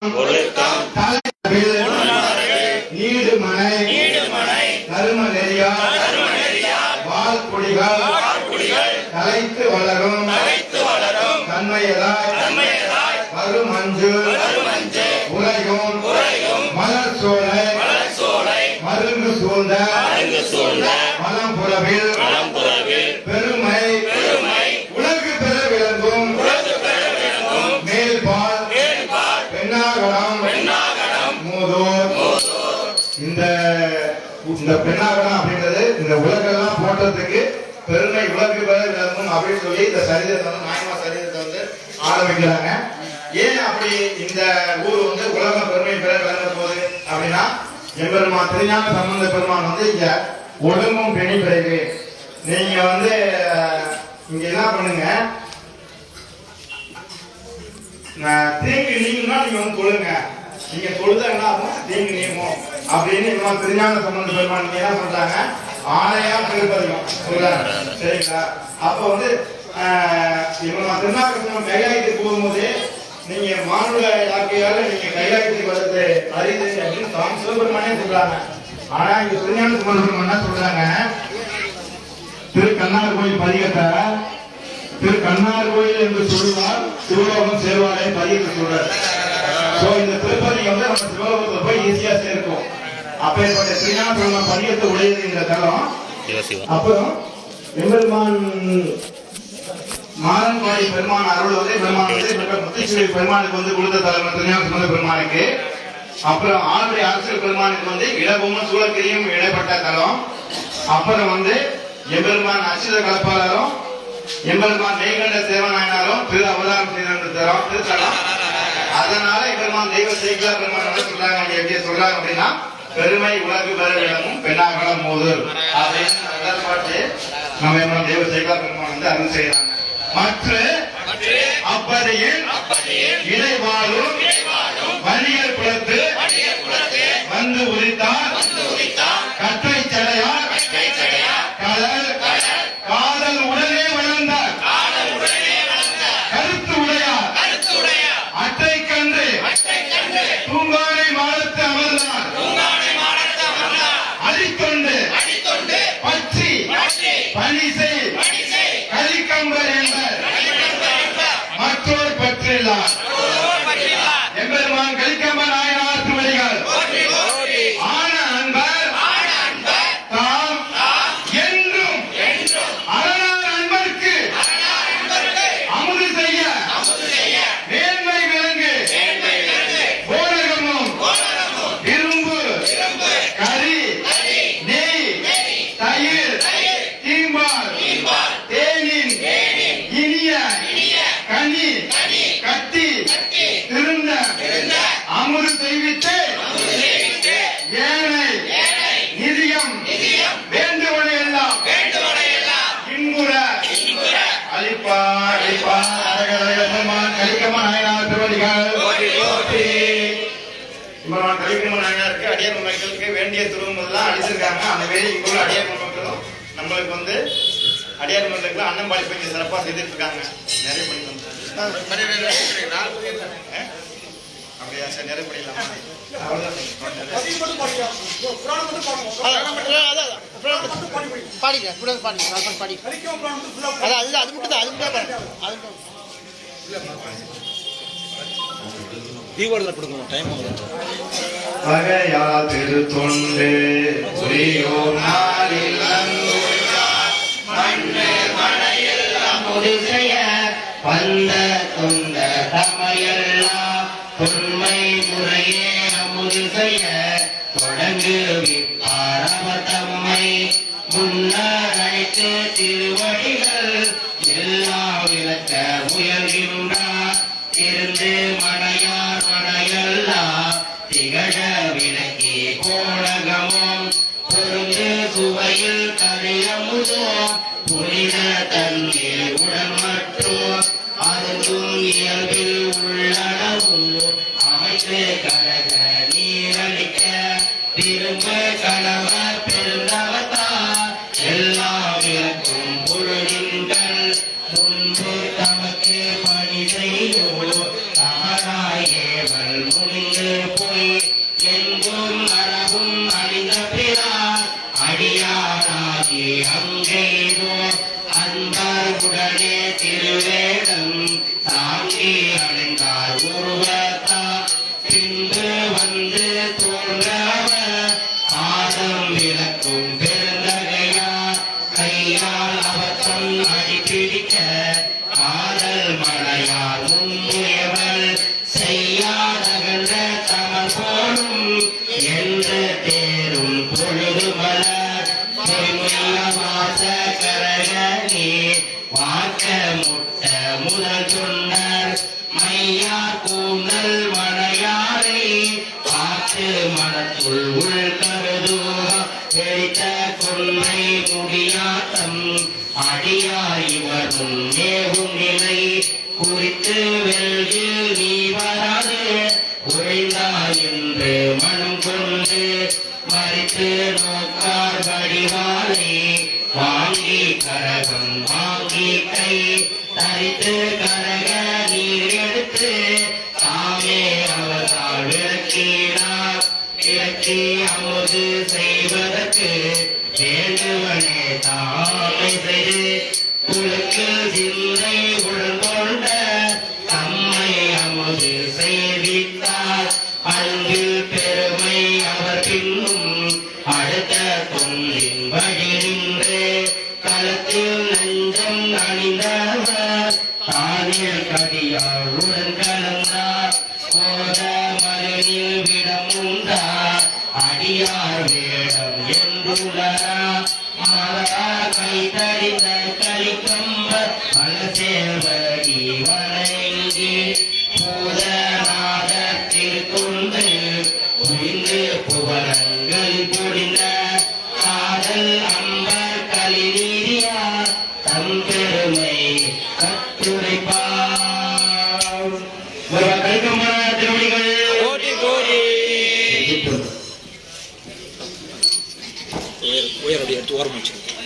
Por Pennagaram மூதோர். இந்த இந்த பெண்ணாகரம் அப்படின்றது இந்த உலகெல்லாம் போன்றதுக்கு பெருமை உலகு விளங்கும் அப்படின்னு சொல்லி இந்த சரிதத்தை வந்து நாயமா சரிதத்தை வந்து ஆரம்பிக்கிறாங்க. ஏன் அப்படி இந்த ஊர் வந்து உலக பெருமை பெற விளங்க போகுது அப்படின்னா எம்பெருமான் திருஞான சம்பந்த பெருமான் வந்து இங்க ஒழுங்கும் பெணி பிறகு. நீங்க வந்து இங்க என்ன பண்ணுங்க தீங்கு நீங்கன்னா நீங்க வந்து தொழுங்க. நீங்க தொழுதா என்ன ஆகும்? தீங்கு நீங்கும். அப்படின்னு இவன் திருஞான சம்பந்த பெருமான் நீங்க என்ன பண்றாங்க ஆணையா திருப்பதிகம் சொல்றாங்க சரிங்களா? அப்ப வந்து இவன் திருநாகரசனம் கைலாயத்துக்கு போகும்போது நீங்க மானுட யாக்கையால நீங்க கைலாயத்துக்கு வர்றது அரிது அப்படின்னு சுவாமி சிவபெருமானே சொல்றாங்க. ஆனா இங்க திருஞான சம்பந்த பெருமான் என்ன சொல்றாங்க? திரு கண்ணார் கோயில் பதிகத்தை திரு கண்ணார் கோயில் என்று சொல்லுவார் சிவலோகம் சேர்வாரே பதிகத்தை சொல்றார். சோ இந்த திருப்பதி வந்து நம்ம சிவலோகத்துல போய் ஈஸியா சேர்க்கும். அப்பேற்பட்ட ஸ்ரீநாத பதியத்தை பதிகத்தை உடையது இந்த தலம். அப்புறம் எம்பெருமான் மாதன்பாடி பெருமான் அருள் பெருமான் வந்து முத்துச்சுவை பெருமானுக்கு வந்து கொடுத்த தலைவர் திருஞான சம்பந்த பெருமானுக்கு. அப்புறம் ஆளுடைய அரசியல் பெருமானுக்கு வந்து இடபமும் சூழக்கிரியும் இடைப்பட்ட தலம். அப்புறம் வந்து எம்பெருமான் அச்சுத கலப்பாளரும் எம்பெருமான் நெய்கண்ட சேவநாயனாரும் திரு அவதாரம் செய்த தலம் திருத்தலம் அதனால எம்பெருமான் தெய்வ சேக்கிலா பெருமான் சொல்றாங்க எப்படி சொல்றாங்க அப்படின்னா பெருமை உலகு விளங்கும் பெண்ணாகலம் மோதல். அப்படின்னு பாட்டு நம்ம எம்பெருமான் தெய்வ சேக்கிலா பெருமான் வந்து அருள் செய்யறாங்க. மற்ற அப்பதையில் இடைவாழும் வன்னியர் குலத்து Taylor. இம்மரான் கலிக்கம நாயனாருக்கு அடியார் மக்களுக்கு வேண்டிய துருவங்கள்லாம் அடிச்சிருக்காங்க அந்த வேலை இங்குள்ள அடியார் மக்களும் நம்மளுக்கு வந்து அடியார் மக்களுக்கு அன்னம் இங்க சிறப்பாக செய்துட்டு இருக்காங்க நிறைய பண்ணிக்கலாம் அப்படியா சார் நிறைய பண்ணிடலாமா. பாடிங்க. கூட பாடிங்க நான் பாடி அது மட்டும் தான் அது மட்டும் தான் பாருங்க. அது மட்டும். கீபோர்டில் கொடுங்க டைம் ஆகுது. திருத்தொண்டு புரியோர் நாளில் முடிசைய வந்த தொண்ட தமையெல்லாம் தொன்மை முறையே அமுது தொடங்கு தம்மை. முன்னர் அழைத்து திரு விளக்கே கோடகமும் பொருந்து சுவையில் கரையமுதோ புனித தண்ணீர் உடல் மற்றும் அருந்தும் இயல்பில் உள்ளளவும் அமைத்து கழக நீரளிக்க திரும்ப கணவர் பெருந்த அன்பும் அழகும் அறிந்த பிறார். அடியாராகி அங்கேதோ அன்பர் உடனே திருவேதம் தாங்கி அடைந்தார் உருவத்தார் பின்பு வந்து தோன்றவர் பாதம் விளக்கும் உள் கருதோ எரித்த கொன்றை முடியாத்தம் அடியார் இவர் முன்னேகும் நிலை குறித்து வெல்கு நீ வராது. ஒழிந்தாய் என்று மனம் கொண்டு மறித்து நோக்கார் வடிவாலை வாங்கி கரகம் வாங்கி கை தரித்து கரக விளக்கி அமுது செய்வதற்கு வேண்டுவனே தாமை செய்து உனக்கு சிந்தை உடன் கொண்ட தம்மை அமுது செய்த அடியார் வேடம் கலிக்கம்ப மலசேவர் உயரடி எடுத்து ஓரமாக வச்சுருக்கேன்